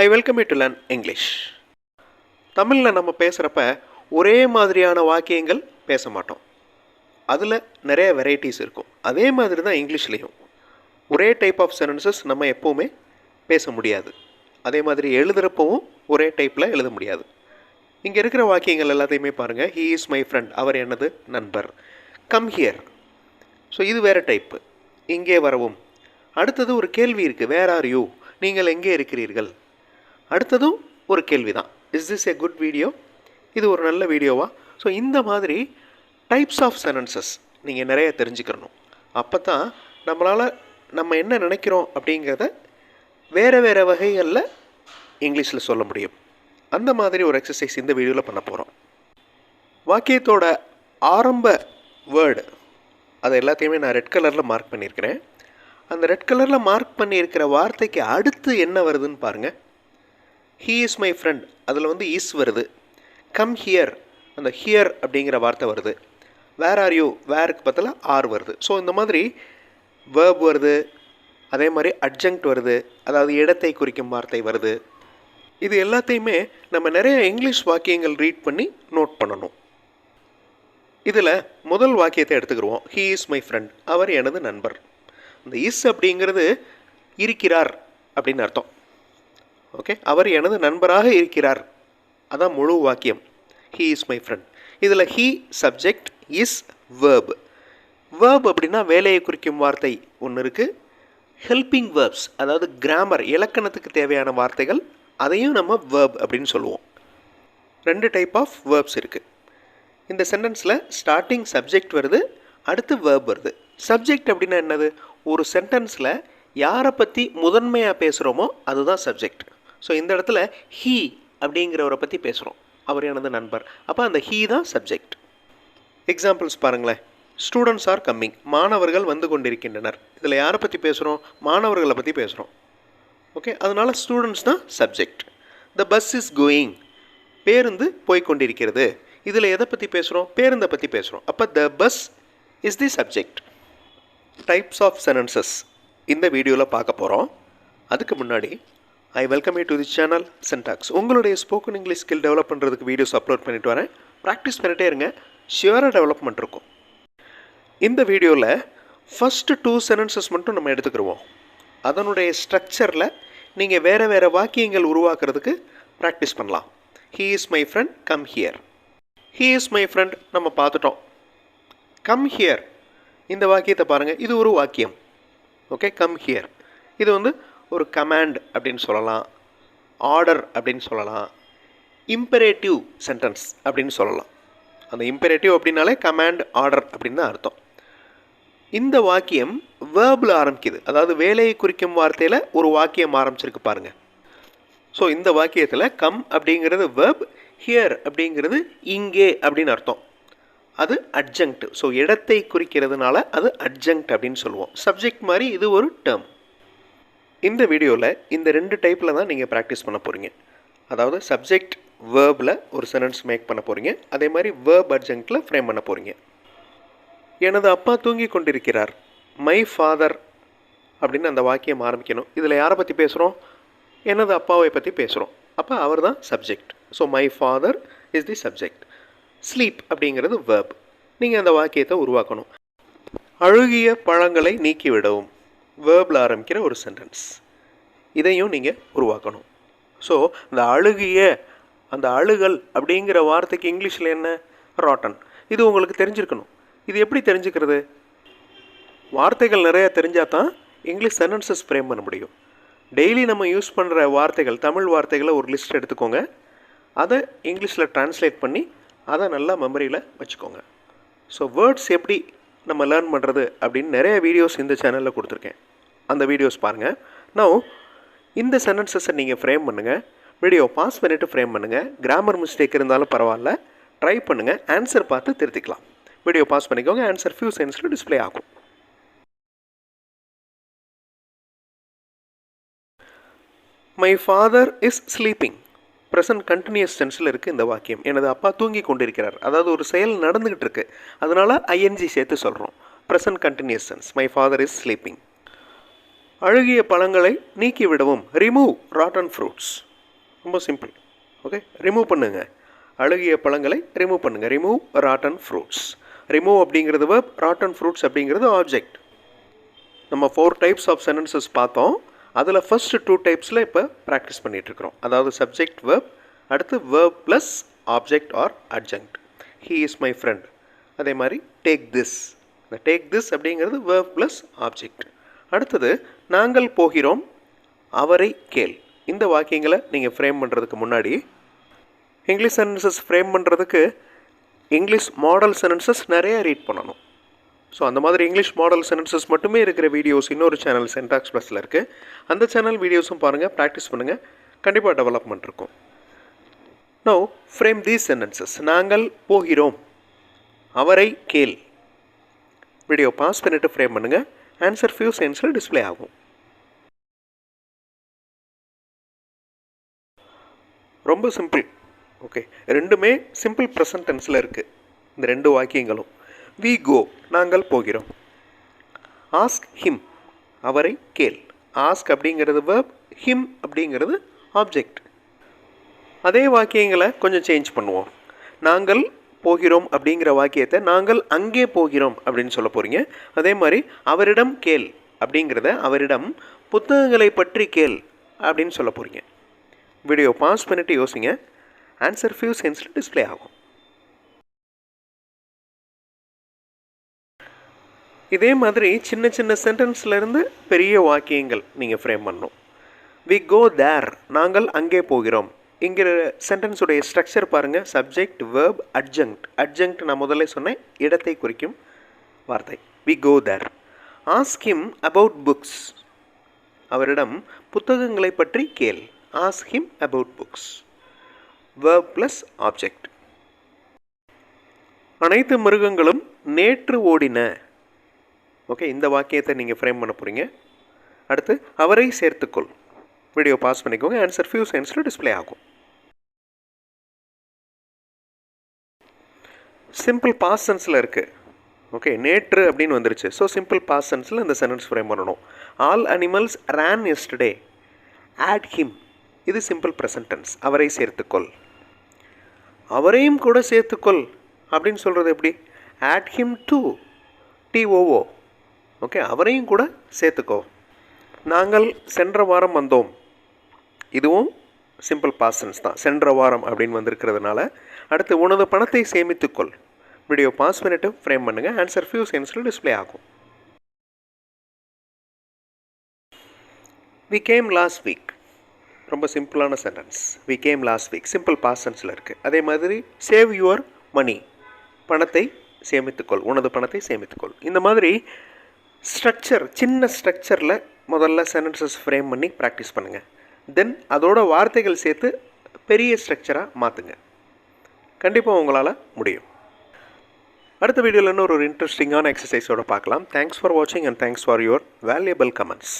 I welcome you to learn English தமிழில் நம்ம பேசுகிறப்ப ஒரே மாதிரியான வாக்கியங்கள் பேச மாட்டோம். அதில் நிறைய வெரைட்டிஸ் இருக்கும். அதே மாதிரி தான் இங்கிலீஷ்லேயும். ஒரே டைப் ஆஃப் சென்டென்சஸ் நம்ம எப்போவுமே பேச முடியாது. அதே மாதிரி எழுதுகிறப்பவும் ஒரே டைப்பில் எழுத முடியாது. இங்கே இருக்கிற வாக்கியங்கள் எல்லாத்தையுமே பாருங்கள் ஹீ இஸ் மை ஃப்ரெண்ட் அவர் எனது நண்பர். கம் ஹியர் ஸோ இது வேறு டைப்பு இங்கே வரவும். அடுத்தது ஒரு கேள்வி இருக்குது வேர் ஆர் யூ நீங்கள் எங்கே இருக்கிறீர்கள்? அடுத்ததும் ஒரு கேள்வி தான் is this a good video இது ஒரு நல்ல வீடியோவா ஸோ இந்த மாதிரி டைப்ஸ் ஆஃப் சென்டென்சஸ் நீங்கள் நிறைய தெரிஞ்சுக்கிறணும் அப்போ தான் நம்மளால் நம்ம என்ன நினைக்கிறோம் அப்படிங்கிறத வேறு வேறு வகைகளில் இங்கிலீஷில் சொல்ல முடியும். அந்த மாதிரி ஒரு எக்ஸசைஸ் இந்த வீடியோவில் பண்ண போகிறோம் வாக்கியத்தோட ஆரம்ப வேர்டு அது எல்லாத்தையுமே நான் ரெட் கலரில் மார்க் பண்ணியிருக்கிறேன். அந்த ரெட் கலரில் மார்க் பண்ணியிருக்கிற வார்த்தைக்கு அடுத்து என்ன வருதுன்னு பாருங்கள் ஹீ இஸ் மை ஃப்ரெண்ட் அதில் வந்து இஸ் வருது. கம் ஹியர் அந்த ஹியர் அப்படிங்கிற வார்த்தை வருது. வேர் ஆர் யூ வேருக்கு பதிலாக ஆர் வருது. ஸோ இந்த மாதிரி வேர்ப் வருது. அதே மாதிரி அட்ஜங்க்ட் வருது. அதாவது இடத்தை குறிக்கும் வார்த்தை வருது. இது எல்லாத்தையுமே நம்ம நிறைய இங்கிலீஷ் வாக்கியங்கள் ரீட் பண்ணி நோட் பண்ணணும். இதில் முதல் வாக்கியத்தை எடுத்துக்கிடுவோம். ஹீ இஸ் மை ஃப்ரெண்ட் அவர் எனது நண்பர். இந்த இஸ் அப்படிங்கிறது இருக்கிறார் அப்படின்னு அர்த்தம். ஓகே அவர் எனது நண்பராக இருக்கிறார். அதான் முழு வாக்கியம். ஹீ இஸ் மை ஃப்ரெண்ட் இதில் he subject is verb verb அப்படின்னா வேலையை குறிக்கும் வார்த்தை ஒன்று இருக்குது ஹெல்பிங் வேர்ப்ஸ் அதாவது கிராமர் இலக்கணத்துக்கு தேவையான வார்த்தைகள் அதையும் நம்ம வேர்ப் அப்படின்னு சொல்லுவோம். ரெண்டு டைப் ஆஃப் வேர்ப்ஸ் இருக்குது இந்த சென்டென்ஸில் ஸ்டார்டிங் சப்ஜெக்ட் வருது அடுத்து வேர்ப் வருது. சப்ஜெக்ட் அப்படின்னா என்னது? ஒரு சென்டென்ஸில் யாரை பற்றி முதன்மையாக பேசுகிறோமோ அதுதான் சப்ஜெக்ட் ஸோ இந்த இடத்துல ஹீ அப்படிங்கிறவரை பற்றி பேசுகிறோம் அவர் எனது நண்பர். அப்போ அந்த ஹீ தான் சப்ஜெக்ட் எக்ஸாம்பிள்ஸ் பாருங்களேன். ஸ்டூடெண்ட்ஸ் ஆர் கம்மிங் மாணவர்கள் வந்து கொண்டிருக்கின்றனர். இதில் யாரை பற்றி பேசுகிறோம் மாணவர்களை பற்றி பேசுகிறோம் ஓகே அதனால் ஸ்டூடெண்ட்ஸ் தான் subject the bus is going பேருந்து போய்கொண்டிருக்கிறது இதில் எதை பற்றி பேசுகிறோம் பேருந்தை பற்றி பேசுகிறோம் அப்போ the bus is the subject types of sentences இந்த வீடியோவில் பார்க்க போகிறோம் அதுக்கு முன்னாடி I welcome you to the channel சென்டாக்ஸ் உங்களுடைய ஸ்போக்கன் இங்கிலீஷ் ஸ்கில் டெவலப் பண்ணுறதுக்கு வீடியோஸ் அப்லோட் பண்ணிட்டு வரேன். ப்ராக்டிஸ் பண்ணிட்டே இருங்க. ஷியராக டெவலப்மெண்ட் இருக்கும். இந்த வீடியோவில் ஃபஸ்ட்டு டூ சென்டென்சஸ் மட்டும் நம்ம எடுத்துக்கிடுவோம் அதனுடைய ஸ்ட்ரக்சரில் நீங்கள் வேறு வேறு வாக்கியங்கள் உருவாக்குறதுக்கு ப்ராக்டிஸ் பண்ணலாம். He is my friend come here he is my friend நம்ம பார்த்துட்டோம். கம் ஹியர் இந்த வாக்கியத்தை பாருங்கள் இது ஒரு வாக்கியம். ஓகே கம் ஹியர் இது வந்து ஒரு கமாண்ட் அப்படின்னு சொல்லலாம். ஆர்டர் அப்படின்னு சொல்லலாம். இம்பரேட்டிவ் சென்டென்ஸ் அப்படின்னு சொல்லலாம். அந்த இம்பரேட்டிவ் அப்படின்னாலே கமாண்ட் ஆர்டர் அப்படின்னு தான் அர்த்தம். இந்த வாக்கியம் வேர்பில் ஆரம்பிக்குது. அதாவது வேலையை குறிக்கும் வார்த்தையில் ஒரு வாக்கியம் ஆரம்பிச்சிருக்கு பாருங்கள் ஸோ இந்த வாக்கியத்தில் கம் அப்படிங்கிறது வேர்ப் ஹியர் அப்படிங்கிறது இங்கே அப்படின்னு அர்த்தம். அது அட்ஜங்க்ட் ஸோ இடத்தை குறிக்கிறதுனால அது அட்ஜங்க்ட் அப்படின்னு சொல்லுவோம். சப்ஜெக்ட் மாதிரி இது ஒரு டேர்ம் இந்த வீடியோவில் இந்த ரெண்டு டைப்பில் தான் நீங்கள் ப்ராக்டிஸ் பண்ண போகிறீங்க அதாவது சப்ஜெக்ட் வேர்பில் ஒரு சென்டென்ஸ் மேக் பண்ண போகிறீங்க அதே மாதிரி வேர்ப் அர்ஜென்ட்டில் ஃப்ரேம் பண்ண போகிறீங்க எனது அப்பா தூங்கி கொண்டிருக்கிறார். மை ஃபாதர் அப்படின்னு அந்த வாக்கியம் ஆரம்பிக்கணும். இதில் யாரை பற்றி பேசுகிறோம் எனது அப்பாவை பற்றி பேசுகிறோம் அப்போ அவர் தான் subject so my father is the subject sleep அப்படிங்கிறது வேர்ப் நீங்கள் அந்த வாக்கியத்தை உருவாக்கணும். அழுகிய பழங்களை நீக்கிவிடவும். வேர்பில் ஆரம்பிக்கிற ஒரு சென்டென்ஸ் இதையும் நீங்கள் உருவாக்கணும். ஸோ இந்த அழுகிய அந்த அழுகல் அப்படிங்கிற வார்த்தைக்கு இங்கிலீஷில் என்ன? ராட்டன் இது உங்களுக்கு தெரிஞ்சிருக்கணும். இது எப்படி தெரிஞ்சுக்கிறது? வார்த்தைகள் நிறையா தெரிஞ்சால் தான் இங்கிலீஷ் சென்டென்சஸ் ஃப்ரேம் பண்ண முடியும். டெய்லி நம்ம யூஸ் பண்ணுற வார்த்தைகள் தமிழ் வார்த்தைகளை ஒரு லிஸ்ட் எடுத்துக்கோங்க. அதை இங்கிலீஷில் ட்ரான்ஸ்லேட் பண்ணி அதை நல்லா மெமரியில் வச்சுக்கோங்க. ஸோ வேர்ட்ஸ் எப்படி நம்ம லேர்ன் பண்ணுறது அப்படின்னு நிறைய வீடியோஸ் இந்த சேனலில் கொடுத்துருக்கேன். அந்த வீடியோஸ் பாருங்கள் நான் இந்த சென்டென்சஸை நீங்கள் ஃப்ரேம் பண்ணுங்கள் வீடியோ பாஸ் பண்ணிவிட்டு ஃப்ரேம் பண்ணுங்கள் கிராமர் மிஸ்டேக் இருந்தாலும் பரவாயில்ல. ட்ரை பண்ணுங்கள் ஆன்சர் பார்த்து திருத்திக்கலாம். வீடியோ பாஸ் பண்ணிக்கோங்க. ஆன்சர் ஃபியூ செகண்ட்ஸில் டிஸ்ப்ளே ஆகும். My father is sleeping present continuous டென்ஸில் இருக்குது இந்த வாக்கியம். எனது அப்பா தூங்கி கொண்டிருக்கிறார். அதாவது ஒரு செயல் நடந்துக்கிட்டு இருக்கு. அதனால் ஐஎன்ஜி சேர்த்து சொல்கிறோம் present continuous tense my father is sleeping அழுகிய பழங்களை நீக்கிவிடவும். ரிமூவ் ராட்டன் ஃப்ரூட்ஸ் ரொம்ப சிம்பிள் ஓகே ரிமூவ் பண்ணுங்க. அழுகிய பழங்களை ரிமூவ் பண்ணுங்க. ரிமூவ் ராட்டன் ஃப்ரூட்ஸ் ரிமூவ் அப்படிங்கிறது verb ராட்டன் ஃப்ரூட்ஸ் அப்படிங்கிறது ஆப்ஜெக்ட் நம்ம ஃபோர் டைப்ஸ் ஆஃப் சென்டென்சஸ் பார்த்தோம். அதில் ஃபஸ்ட்டு டூ டைப்ஸில் இப்போ ப்ராக்டிஸ் பண்ணிகிட்ருக்குறோம் அதாவது சப்ஜெக்ட் verb அடுத்து verb plus object or adjunct he is my friend அதே மாதிரி டேக் திஸ் இந்த டேக் திஸ் அப்படிங்கிறது verb ப்ளஸ் ஆப்ஜெக்ட் அடுத்தது நாங்கள் போகிறோம். அவரை கேள். இந்த வாக்கியங்களை நீங்கள் ஃப்ரேம் பண்ணுறதுக்கு முன்னாடி இங்கிலீஷ் சென்டென்சஸ் ஃப்ரேம் பண்ணுறதுக்கு இங்கிலீஷ் மாடல் சென்டென்சஸ் நிறைய ரீட் பண்ணணும். ஸோ அந்த மாதிரி இங்கிலீஷ் மாடல் சென்டென்சஸ் மட்டுமே இருக்கிற வீடியோஸ் இன்னொரு சேனல் சென்டாக்ஸ் ப்ளஸில் இருக்குது அந்த சேனல் வீடியோஸும் பாருங்கள் ப்ராக்டிஸ் பண்ணுங்கள் கண்டிப்பாக டெவலப்மெண்ட் இருக்கும். நோ ஃப்ரேம் தீஸ் சென்டென்சஸ் நாங்கள் போகிறோம். அவரை கேள். வீடியோ பாஸ் பண்ணிவிட்டு ஃப்ரேம் பண்ணுங்கள் ஆன்சர் ஃபியூ சென்ஸில் டிஸ்ப்ளே ஆகும். ரொம்ப சிம்பிள் ஓகே ரெண்டுமே சிம்பிள் ப்ரெசன்ட் டென்ஸில் இருக்குது இந்த ரெண்டு வாக்கியங்களும். வி கோ நாங்கள் போகிறோம். ஆஸ்க் ஹிம் அவரை கேள். ஆஸ்க் அப்படிங்கிறது வேர்ப் ஹிம் அப்படிங்கிறது ஆப்ஜெக்ட் அதே வாக்கியங்களை கொஞ்சம் சேஞ்ச் பண்ணுவோம். நாங்கள் போகிறோம் அப்படிங்கிற வாக்கியத்தை நாங்கள் அங்கே போகிறோம் அப்படின்னு சொல்ல போகிறீங்க அதே மாதிரி அவரிடம் கேள் அப்படிங்கிறத அவரிடம் புத்தகங்களை பற்றி கேள் அப்படின்னு சொல்ல போகிறீங்க வீடியோ பாஸ் பண்ணிட்டு யோசிங்க. ஆன்சர் ஃபியூ சென்ஸில் டிஸ்ப்ளே ஆகும். இதே மாதிரி சின்ன சின்ன சென்டென்ஸ்லேருந்து பெரிய வாக்கியங்கள் நீங்கள் ஃப்ரேம் பண்ணணும். வி கோ தேர் நாங்கள் அங்கே போகிறோம். இங்கிற சென்டென்ஸுடைய ஸ்ட்ரக்சர் பாருங்கள் சப்ஜெக்ட் வேர்ப் அட்ஜங்க்ட் அட்ஜங்க்ட் நான் முதல்ல சொன்னேன். இடத்தை குறிக்கும் வார்த்தை. We go there ask him about books அவரிடம் புத்தகங்களை பற்றி கேள். Ask him about books verb plus object அனைத்து மிருகங்களும் நேற்று ஓடின. ஓகே இந்த வாக்கியத்தை நீங்கள் ஃப்ரேம் பண்ண போகிறீங்க அடுத்து அவரை சேர்த்துக்கொள். வீடியோ பாஸ் பண்ணிக்கோங்க. ஆன்சர் ஃபியூ சென்ஸில் டிஸ்ப்ளே ஆகும். சிம்பிள் பாஸ் சென்ஸில் இருக்குது ஓகே நேற்று அப்படின்னு வந்துருச்சு. ஸோ சிம்பிள் பாஸ் சென்ஸில் இந்த சென்டென்ஸ் ஃப்ரேம் பண்ணணும். All animals ran yesterday add him இது சிம்பிள் ப்ரெசன்டென்ஸ் அவரை சேர்த்துக்கொள். அவரையும் கூட சேர்த்துக்கொள். அப்படின்னு சொல்கிறது எப்படி? Add him to T O O okay அவரையும் கூட சேர்த்துக்கோ. நாங்கள் சென்ற வாரம் வந்தோம். இதுவும் சிம்பிள் பாசன்ஸ் தான். சென்ற வாரம் அப்படின்னு வந்திருக்கிறதுனால அடுத்து உனது பணத்தை சேமித்துக்கொள். வீடியோ பாஸ் பண்ணிட்டு ஃப்ரேம் பண்ணுங்கள் ஆன்சர் ஃபியூ செகண்ட்ஸில் டிஸ்ப்ளே ஆகும். வி கேம் லாஸ்ட் வீக் ரொம்ப சிம்பிளான sentence we came last week simple பாசன்ஸில் இருக்குது அதே மாதிரி சேவ் யுவர் மணி பணத்தை சேமித்துக்கொள். உனது பணத்தை சேமித்துக்கொள். இந்த மாதிரி ஸ்ட்ரக்சர் சின்ன ஸ்ட்ரக்சரில் முதல்ல சென்டென்சஸ் ஃப்ரேம் பண்ணி ப்ராக்டிஸ் பண்ணுங்கள் தென் அதோட வார்த்தைகள் சேர்த்து பெரிய ஸ்ட்ரக்சராக மாற்றுங்க கண்டிப்பாக உங்களால் முடியும். அடுத்த வீடியோவில் இன்னொரு ஒரு இன்ட்ரெஸ்டிங்கான எக்ஸசைஸோடு பார்க்கலாம். தேங்க்ஸ் ஃபார் வாட்சிங் and thanks for your valuable comments